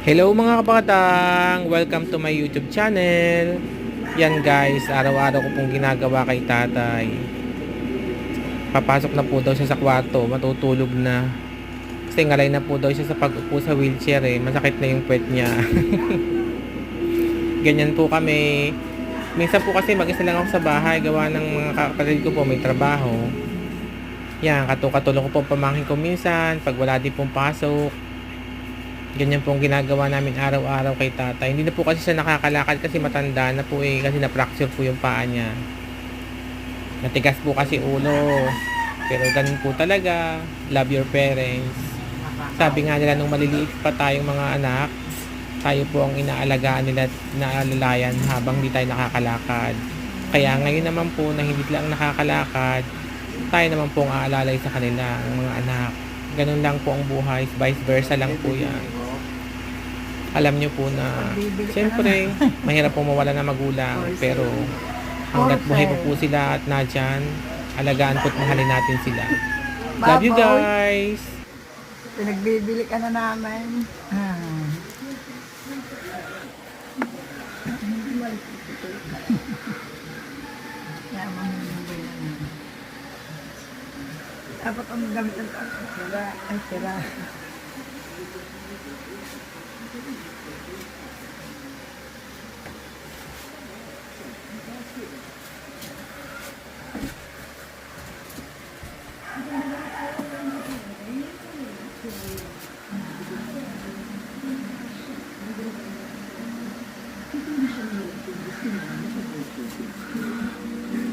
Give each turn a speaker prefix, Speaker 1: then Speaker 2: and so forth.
Speaker 1: Hello mga kapatang! Welcome to my YouTube channel. Yan guys, araw-araw ko pong ginagawa kay tatay. Papasok na po daw siya sa kwarto, matutulog na. Kasi ngalay na po daw siya sa pag-upo sa wheelchair eh. Masakit na yung puwet niya. Ganyan po kami. Minsan po kasi mag-isa lang ako sa bahay, gawa ng mga kapatid ko po may trabaho. Yan, katukatulong ko po pamangkin ko minsan, pag wala din pong pasok. Ganyan po ang ginagawa namin araw-araw kay tatay. Hindi na po kasi siya nakakalakad kasi matanda na po eh. Kasi na-fracture po yung paa niya. Matigas po kasi ulo. Pero ganun po talaga. Love your parents. Sabi nga nila nung maliliit pa tayong mga anak, tayo po ang inaalagaan nila at inaalalayan habang hindi tayo nakakalakad. Kaya ngayon naman po na hindi lang nakakalakad, tayo naman po ang aalalay sa kanila, ang mga anak. Ganun lang po ang buhay. Vice versa lang po yan alam nyo po na siyempre mahirap po mawala ng magulang pero hanggat buhay pa po sila at nadyan alagaan po at mahalin natin sila love you guys
Speaker 2: Pinagbibili ka na namin. Ah. Dapat ang gamit ng sira. Ay, sira. Thank you.